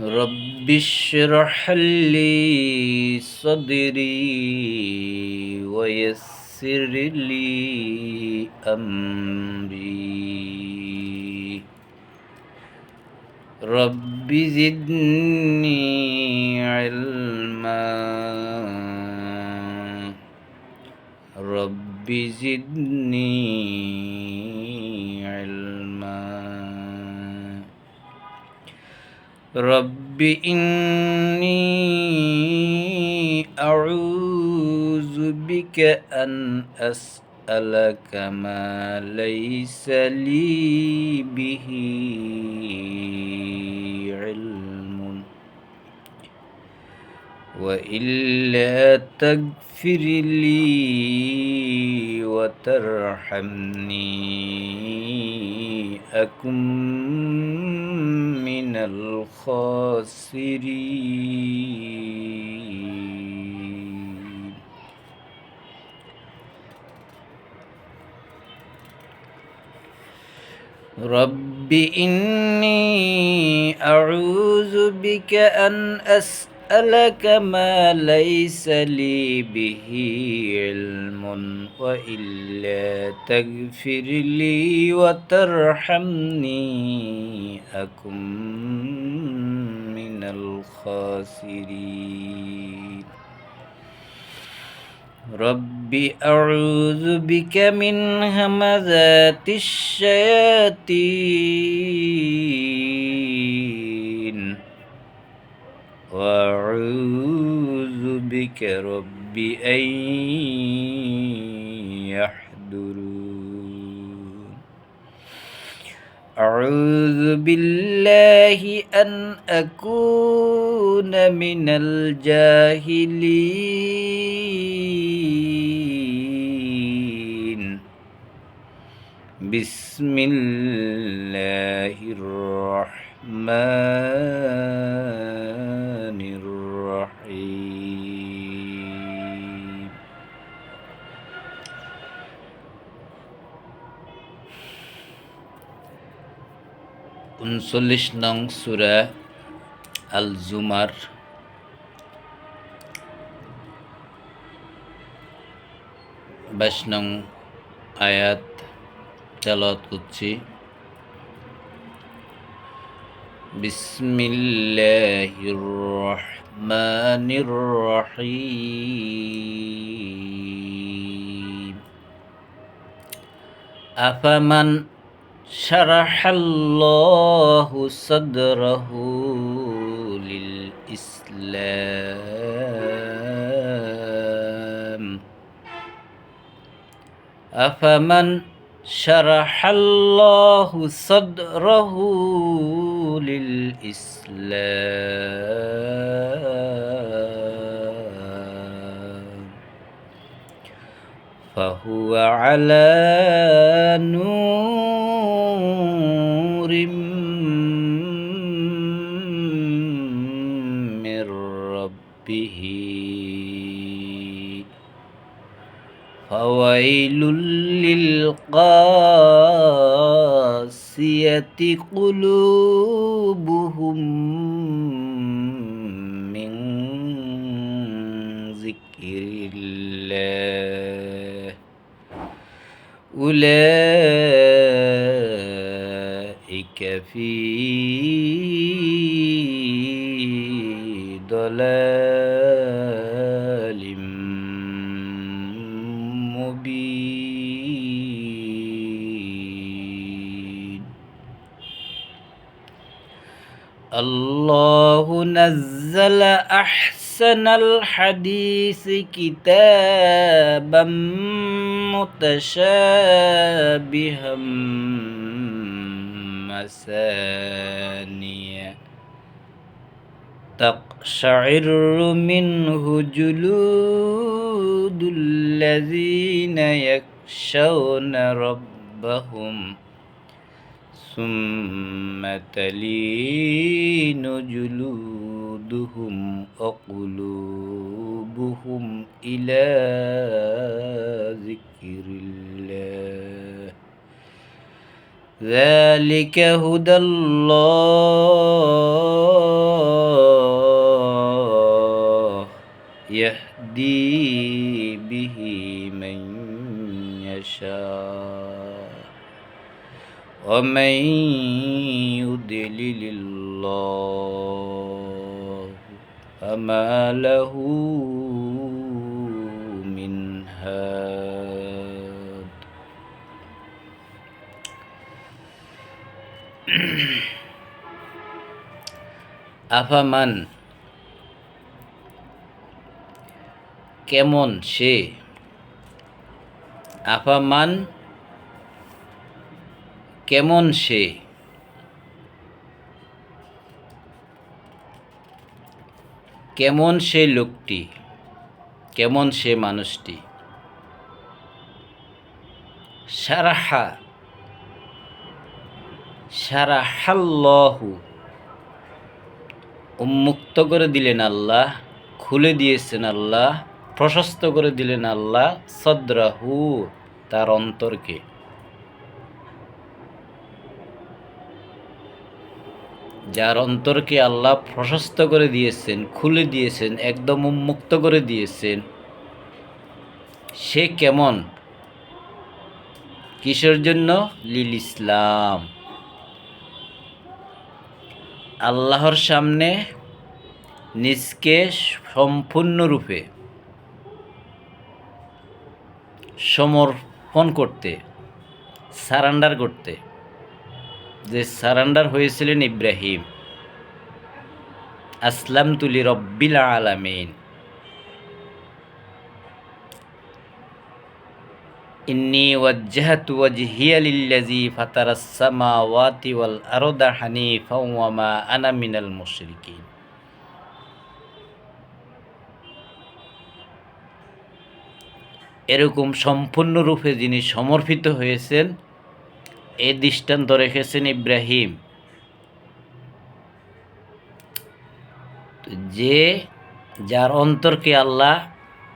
رب اشرح لي صدري ويسر لي أمري رب زدني علما رب زدني رب إني أعوذ بك أن أسألك ما ليس لي به علم وإلا تغفر لي وترحمني. أكن من الخاسرين. رب إني أعوذ بك أن أسألك ما ليس لي به علم وإلا تغفر لي وترحمني أكن من الخاسرين. رب أعوذ بك من همذات الشياطين. وأعوذ بك رب أن يحضرون. أعوذ بالله أن أكون من الجاهلين. بسم الله الرحمن উনচল্লিশ নং সুরা আল জুমার বাইশ নং আয়াত তেলত করছি। বিসমিল্লাহির রহমানির রহিম। আফামান شرح الله صدره للإسلام. أفمن شرح الله صدره للإسلام. فهو على نور فويل للقاسية قلوبهم من ذكر الله أولئك في ضلال نزل أحسن الحديث كتابا متشابها مثانيا تقشعر منه جلود الذين يخشون ربهم. ثم تلين جلودهم وقلوبهم إلى ذكر الله ذلك هدى الله يهدي به من يشاء ومن يضلل الله فما له من هاد আফামান কেমন সে আফামান কেমন সে? কেমন সে লোকটি? কেমন সে মানুষটি? সারাহা। সারাহাল্লাহু। উন্মুক্ত করে দিলেন আল্লাহ, খুলে দিয়েছেন আল্লাহ, প্রশস্ত করে দিলেন আল্লাহ, সদ্রাহু তার অন্তরকে। যার অন্তরকে আল্লাহ প্রশস্ত করে দিয়েছেন, খুলে দিয়েছেন, একদম উন্মুক্ত করে দিয়েছেন, সে কেমন? কিসের জন্য? লিল ইসলাম। আল্লাহর সামনে নিজকে সম্পূর্ণরূপে সমর্পণ করতে, সারান্ডার করতে। যে সারান্ডার হয়েছিলেন ইব্রাহিম। আসলাম তুলি রব্বিল আলামিন। ইন্নি ওয়াজ্জাহাতু ওয়াজহিয়া লিল্লাযী ফাতারাস সামাওয়াতি ওয়াল আরদা হানিফাও ওয়া মা আনা মিনাল মুশরিকিন। এরকম সম্পূর্ণরূপে যিনি সমর্পিত হয়েছেন এ দৃষ্টান্ত রেখেছেন ইব্রাহিম। যে যার অন্তরকে আল্লাহ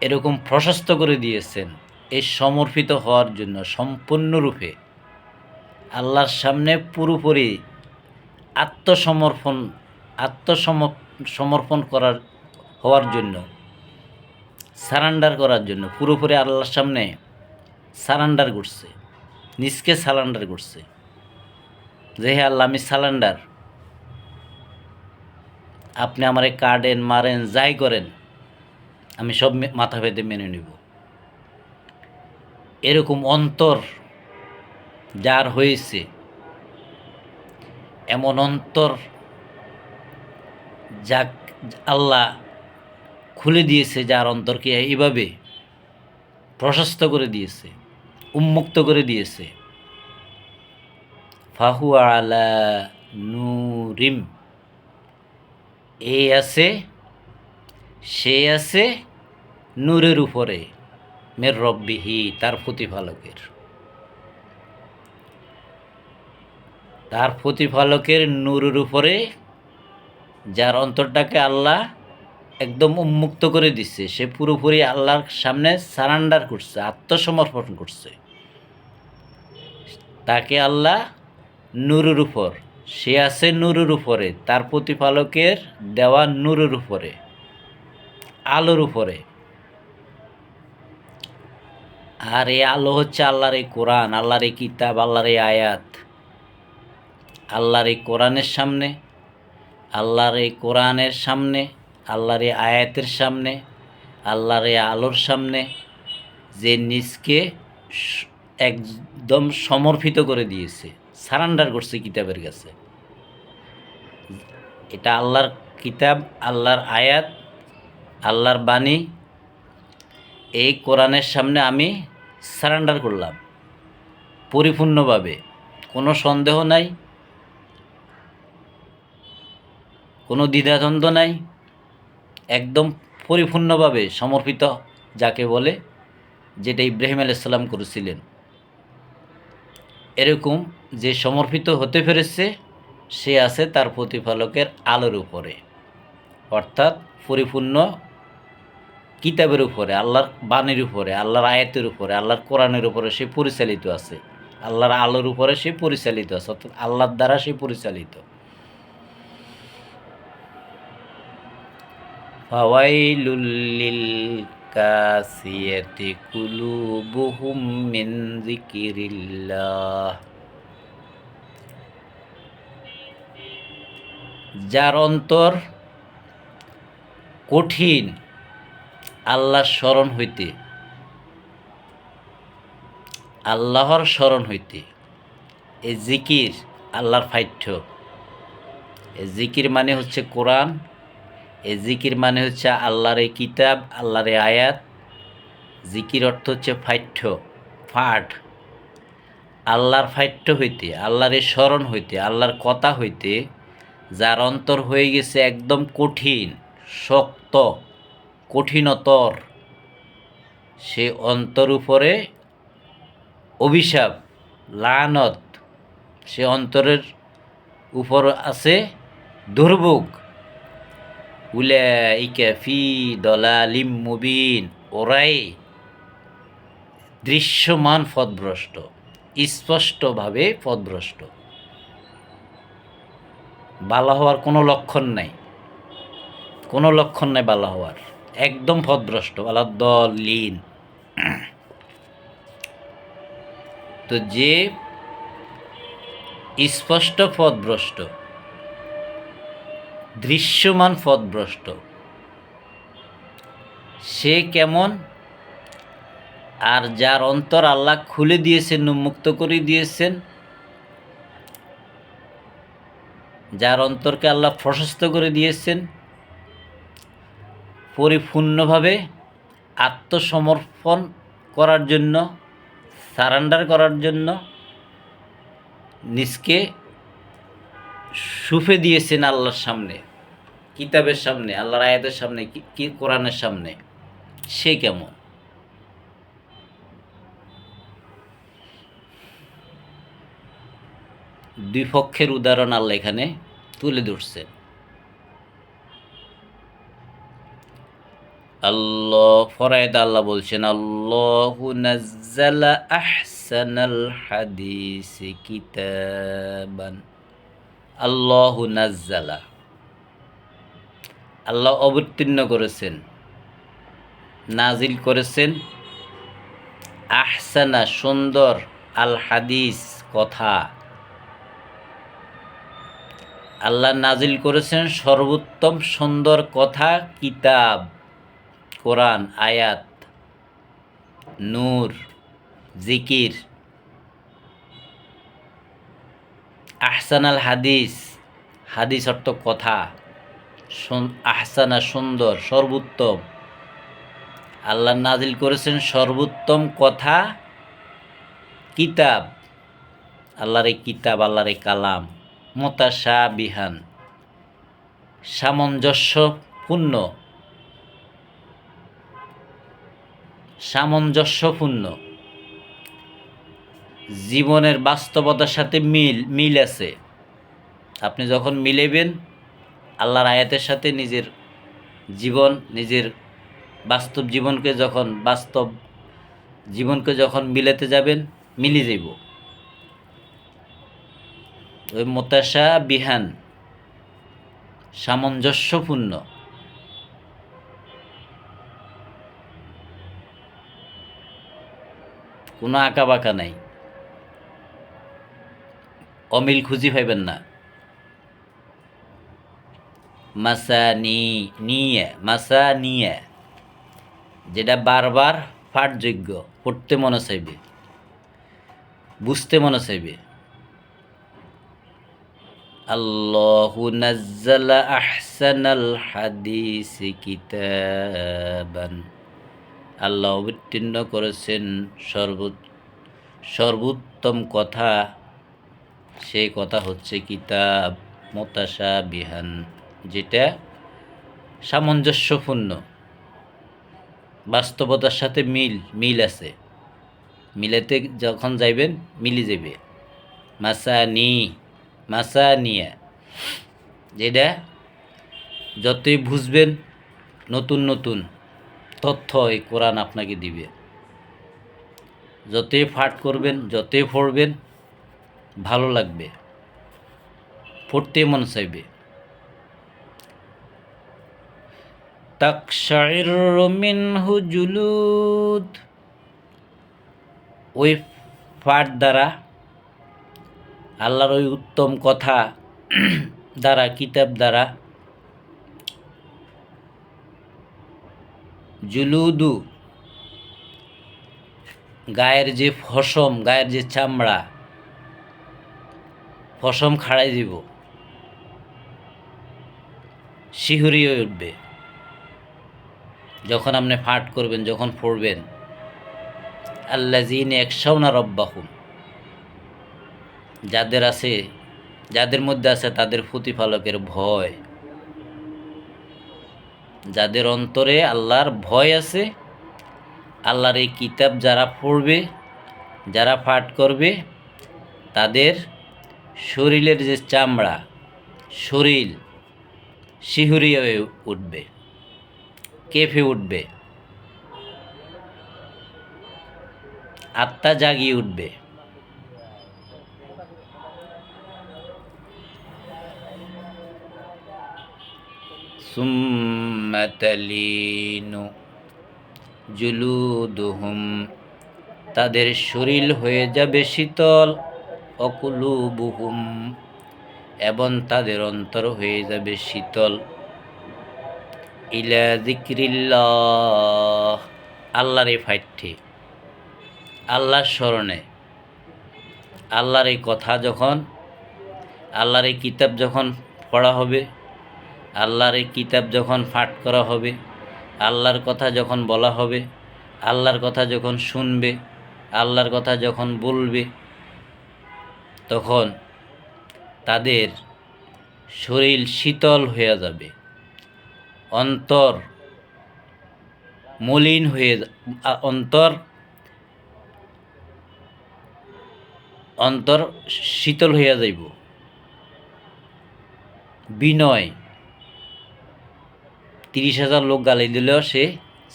এরকম প্রশস্ত করে দিয়েছেন এই সমর্পিত হওয়ার জন্য, সম্পূর্ণরূপে আল্লাহর সামনে পুরোপুরি আত্মসমর্পণ আত্মসম সমর্পণ করার, হওয়ার জন্য, সারান্ডার করার জন্য, পুরোপুরি আল্লাহর সামনে সারান্ডার করছে নিজকে সালান্ডার করছে। যে হে আল্লাহ, আমি সালান্ডার। আপনি আমারে কাটেন, মারেন, যাই করেন, আমি সব মাথা পেতে মেনে নিব। এরকম অন্তর যার হয়েছে, এমন অন্তর যাক আল্লাহ খুলে দিয়েছে, যার অন্তরকে এইভাবে প্রশস্ত করে দিয়েছে। উন্মুক্ত করে দিয়েছে। ফাহু আলা নুরিম। এ আছে, সে আছে নূরের উপরে, মের রব্বিহি, তার প্রতিপালকের। তার প্রতিপালকের নূরের উপরে, যার অন্তরটাকে আল্লাহ একদম উন্মুক্ত করে দিচ্ছে সে পুরোপুরি আল্লাহর সামনে সারান্ডার করছে, আত্মসমর্পণ করছে। তাকে আল্লাহ নুরুর উপর, সে আছে নুরুর উপরে, তার প্রতিপালকের দেওয়া নুরুর উপরে, আলোর উপরে। আর এই আলো হচ্ছে আল্লাহর এই কোরআন, আল্লাহর এই কিতাব, আল্লাহর এই আয়াত, আল্লাহর এই কোরআনের সামনে, আল্লাহর এই কোরআনের সামনে, আল্লাহর এই আয়াতের সামনে, আল্লাহর এই আলোর সামনে যে নিজকে একদম সমর্পিত করে দিয়েছে, সারান্ডার করছে কিতাবের কাছে। এটা আল্লাহর কিতাব, আল্লাহর আয়াত, আল্লাহর বাণী, এই কোরআনের সামনে আমি সারান্ডার করলাম, পরিপূর্ণভাবে। কোনো সন্দেহ নাই, কোনো দ্বিধাদ্বন্দ্ব নাই, একদম পরিপূর্ণভাবে সমর্পিত, যাকে বলে, যেটা ইব্রাহিম আলাইসাল্লাম করেছিলেন। এরকম যে সমর্পিত হতে পেরেছে, সে আছে তার প্রতিপালকের আলোর উপরে। অর্থাৎ পরিপূর্ণ কিতাবের উপরে, আল্লাহর বাণীর উপরে, আল্লাহর আয়াতের উপরে, আল্লাহর কোরআনের উপরে সে পরিচালিত আছে। আল্লাহর আলোর উপরে সে পরিচালিত আছে, অর্থাৎ আল্লাহর দ্বারা সে পরিচালিত। ফাওয়াইলুল লিল কাসিয়াতি কুলুবুহুম মিন যিকিরিল্লাহ যার অন্তর কঠিন, আল্লাহর স্মরণ হইতে, আল্লাহর স্মরণ হইতে, এ জিকির আল্লাহর ফাইঠ্য এ জিকির মানে হচ্ছে কোরআন জিকির মানে হচ্ছে আল্লাহর এই কিতাব, আল্লাহর এই আয়াত। জিকির অর্থ হচ্ছে ফাইঠ্য ফাট আল্লাহর ফাইঠ্য হইতে, আল্লাহর এই স্মরণ হইতে, আল্লাহর কথা হইতে, যার অন্তর হয়ে গেছে একদম কঠিন, শক্ত, কঠিনতর, সে অন্তর উপরে অভিশাপ, লানত, সে অন্তরের উপর আছে দুর্ভোগ। উলাইকা ফি দলালিম মুবিন ওরাই দৃশ্যমান পথভ্রষ্ট, স্পষ্টভাবে পথভ্রষ্ট। বালা হওয়ার কোনো লক্ষণ নাই। কোনো লক্ষণ নাই বালা হওয়ার। একদম পথভ্রষ্ট বালা দল লীন তো যে স্পষ্ট পথভ্রষ্ট দৃশ্যমান পথভ্রষ্ট। সে কেমন? আর যার অন্তর আল্লাহ খুলে দিয়েছেন, উন্মুক্ত করে দিয়েছেন, যার অন্তরকে আল্লাহ প্রশস্ত করে দিয়েছেন, পরিপূর্ণভাবে আত্মসমর্পণ করার জন্য, সারান্ডার করার জন্য, নিজকে সুফে দিয়েছেন আল্লাহর সামনে, কিতাবের সামনে, আল্লাহর আয়াতের সামনে, কি- কোরআনের সামনে, সে কেমন? দুই পক্ষের উদাহরণ আল্লাহ এখানে তুলে ধরছেন। আল্লাহ ফরায়দ আল্লাহ বলছেন, আল্লাহ নাজ্জালা আহসানাল হাদিস কিতাবান। আল্লাহ নাজ্জালা। আল্লাহ অবতীর্ণ করেছেন, নাজিল করেছেন। আহসানা, সুন্দর আল হাদিস কথা। আল্লাহ নাজিল করেছেন সর্বোত্তম সুন্দর কথা, কিতাব, কোরআন, আয়াত, নূর, জিকির। আহসানাল হাদিস হাদিস অর্থ কথা। আহসানা সুন্দর, সর্বোত্তম। আল্লাহ নাজিল করেছেন সর্বোত্তম কথা, কিতাব। আল্লাহর এই কিতাব, আল্লাহর এই কালাম। মোতাশা বিহান সামঞ্জস্যপূর্ণ সামঞ্জস্যপূর্ণ জীবনের বাস্তবতার সাথে মিল মিল আছে। আপনি যখন মিলেবেন আল্লাহর আয়াতের সাথে নিজের জীবন, নিজের বাস্তব জীবনকে যখন, বাস্তব জীবনকে যখন মিলাতে যাবেন, মিলে যাইব। ওই মোতাশা বিহান সামঞ্জস্যপূর্ণ। কোনো আঁকা বাঁকা নাই। অমিল খুঁজি পাইবেন না। নিয়ে মাসা নিয়ে যেটা বারবার পাঠযোগ্য পড়তে মনে চাইবে, বুঝতে মনে চাইবে। আল্লাহু নাজ্জালা আল্লাহ অবতীর্ণ করেছেন সর্ব সর্বোত্তম কথা সেই কথা হচ্ছে কিতাব মোতাশা বিহান, যেটা সামঞ্জস্যপূর্ণ। বাস্তবতার সাথে মিল মিল আছে। মিলেতে যখন যাইবেন, মিলে যাবে মাসা নি মাসা নিয়া যেটা যতই বুঝবেন, নতুন নতুন তথ্য এই কোরআন আপনাকে দিবে। যতই ফাট করবেন, যতই পড়বেন ভালো লাগবে, পড়তে মন চাইবে। তাকশাইরু মিনহু জুলুদ, ওই পাঠ দ্বারা, আল্লাহর ওই উত্তম কথা দ্বারা, কিতাব দ্বারা, জুলুদু, গায়ের যে ফসম, গায়ের যে চামড়া ফসম খাড়াই দিব। শিহুরি হয়ে উঠবে। যখন আপনি ফাট করবেন, যখন পড়বেন আল্লাহ জিন একশাউনা রব্বাহুম। যাদের আছে, যাদের মধ্যে আছে তাদের প্রতিপালকের ভয়। যাদের অন্তরে আল্লাহর ভয় আছে, আল্লাহর এই কিতাব যারা পড়বে, যারা পাঠ করবে, তাদের শরীরের যে চামড়া শরীর শিহুরি হয়ে উঠবে কেঁপে উঠবে আত্মা জাগিয়ে উঠবে ثم تلين জুলুদুহুম তাদের শরীর হয়ে যাবে শীতল অকুলুবুহুম, এবং তাদের অন্তর হয়ে যাবে শীতল। ইলা জিক্রিল্লাহ আল্লাহর এই ফাইটটি, আল্লাহর স্মরণে। আল্লাহর এই কথা যখন, আল্লাহর এই কিতাব যখন পড়া হবে, আল্লাহর এই কিতাব যখন পাঠ করা হবে, আল্লাহর কথা যখন বলা হবে, আল্লাহর কথা যখন শুনবে, আল্লাহর কথা যখন বলবে তখন তাদের শরীর শীতল হয়ে যাবে। অন্তর মলিন হয়ে অন্তর অন্তর শীতল হইয়া যাইব। বিনয় তিরিশ হাজার লোক গালি দিলেও সে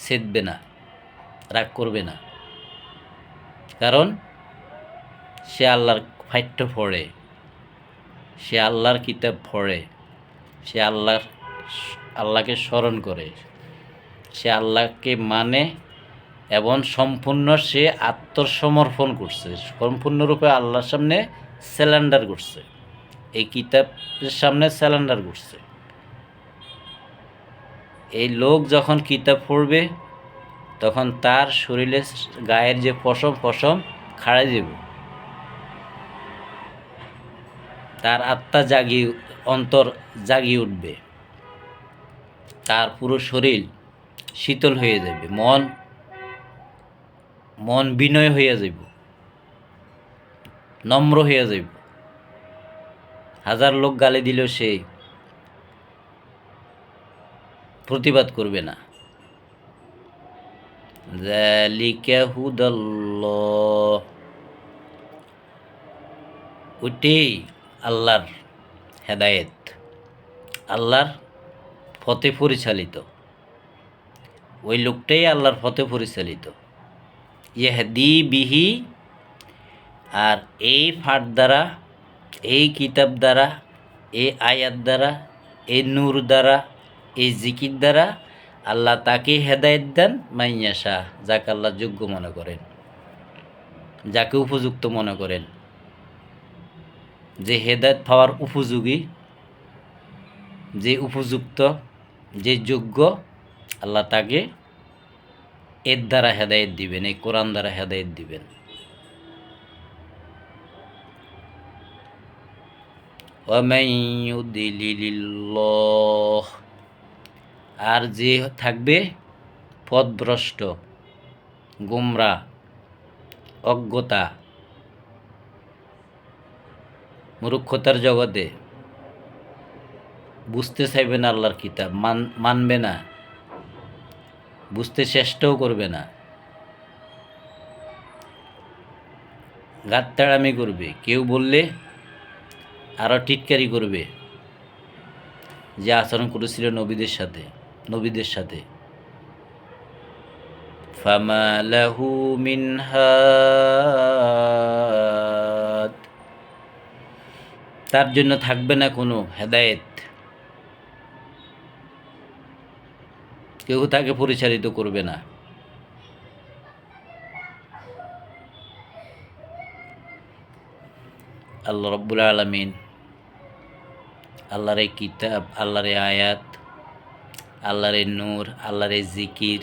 সেদবে না, রাগ করবে না। কারণ সে আল্লাহর ফাইট্য পড়ে সে আল্লাহর কিতাব পড়ে সে আল্লাহর আল্লাহকে স্মরণ করে। সে আল্লাহকে মানে এবং সম্পূর্ণ সে আত্মসমর্পণ করছে। সম্পূর্ণরূপে আল্লাহর সামনে স্যালেন্ডার করছে এই কিতাবের সামনে স্যালেন্ডার করছে এই লোক যখন কিতাব পড়বে, তখন তার শরীরে গায়ের যে পশম পশম খাড়াই দেব। তার আত্মা জাগিয়ে অন্তর জাগিয়ে উঠবে। তার পুরো শরীর শীতল হয়ে যাবে। মন মন বিনয় হইয়া যাইব। নম্র হইয়া যাইব। হাজার লোক গালি দিলেও সে প্রতিবাদ করবে না। যালিকা হুদাল্লাহ ওইটাই আল্লাহর হেদায়েত, আল্লাহর ফতে পরিচালিত। ওই লোকটাই আল্লাহর ফতে পরিচালিত। ইহদি বিহি, আর এই ফাট দ্বারা, এই কিতাব দ্বারা, এই আয়াত দ্বারা, এই নূর দ্বারা, এই জিকির দ্বারা আল্লাহ তাকে হেদায়েত দেন, মাইয়াশা, যাকে আল্লাহ যোগ্য মনে করেন, যাকে উপযুক্ত মনে করেন। যে হেদায়ত পাওয়ার উপযোগী, যে উপযুক্ত, যে যোগ্য, আল্লাহ তাকে এর দ্বারা হেদায়ত দিবেন, এই কোরআন দ্বারা হেদায়ত দিবেন। আর যে থাকবে পদভ্রষ্ট গোমরা, অজ্ঞতা মূর্খতার জগতে বুঝতে চাইবে না আল্লাহর কিতাব মান মানবে না বুঝতে চেষ্টাও করবে না গাত্তাড়ামি করবে কেউ বললে আরও টিটকারি করবে যে আচরণ করেছিল নবীদের সাথে নবীদের সাথে فما له من هاد তার জন্য থাকবে না কোনো হেদায়েত। কেউ তাকে পরিচালিত করবে না। আল্লাহ রব্বুল আলমিন আল্লাহর এই কিতাব, আল্লাহর আয়াত, আল্লাহর এই নূর, আল্লাহর জিকির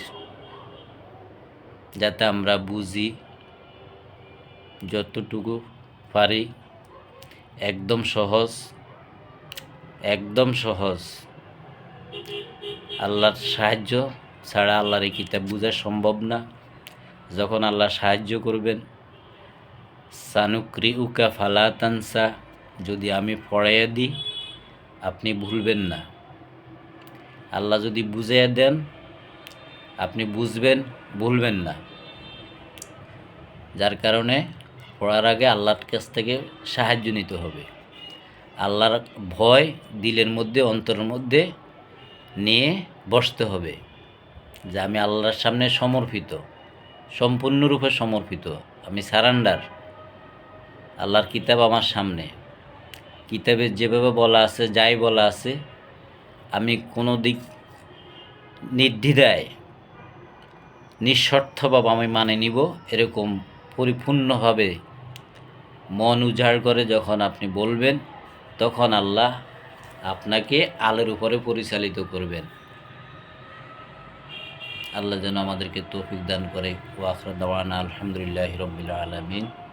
যাতে আমরা বুঝি যতটুকু পারি। একদম সহজ একদম সহজ। আল্লাহর সাহায্য ছাড়া আল্লাহর এই কিতাব বোঝা সম্ভব না। যখন আল্লাহ সাহায্য করবেন সানুক্রি উকা ফালাতানসা যদি আমি পড়াইয়া দিই, আপনি ভুলবেন না। আল্লাহ যদি বুঝাইয়া দেন, আপনি বুঝবেন, ভুলবেন না। যার কারণে পড়ার আগে আল্লাহর কাছ থেকে সাহায্য নিতে হবে। আল্লাহর ভয় দিলের মধ্যে, অন্তরের মধ্যে নিয়ে বসতে হবে যে আমি আল্লাহর সামনে সমর্পিত, সম্পূর্ণরূপে সমর্পিত। আমি সারান্ডার আল্লাহর কিতাব আমার সামনে। কিতাবে যেভাবে বলা আছে, যাই বলা আছে, আমি কোনো দিক নির্দ্বিধায় নিঃস্বার্থভাবে আমি মানে নিব, এরকম পরিপূর্ণভাবে মন উজাড় করে যখন আপনি বলবেন, তখন আল্লাহ আপনাকে আলোর উপরে পরিচালিত করবেন। আল্লাহ যেন আমাদেরকে তৌফিক দান করে। ওয়াখর দাওয়ানা আলহামদুলিল্লাহ রবিল আলমিন।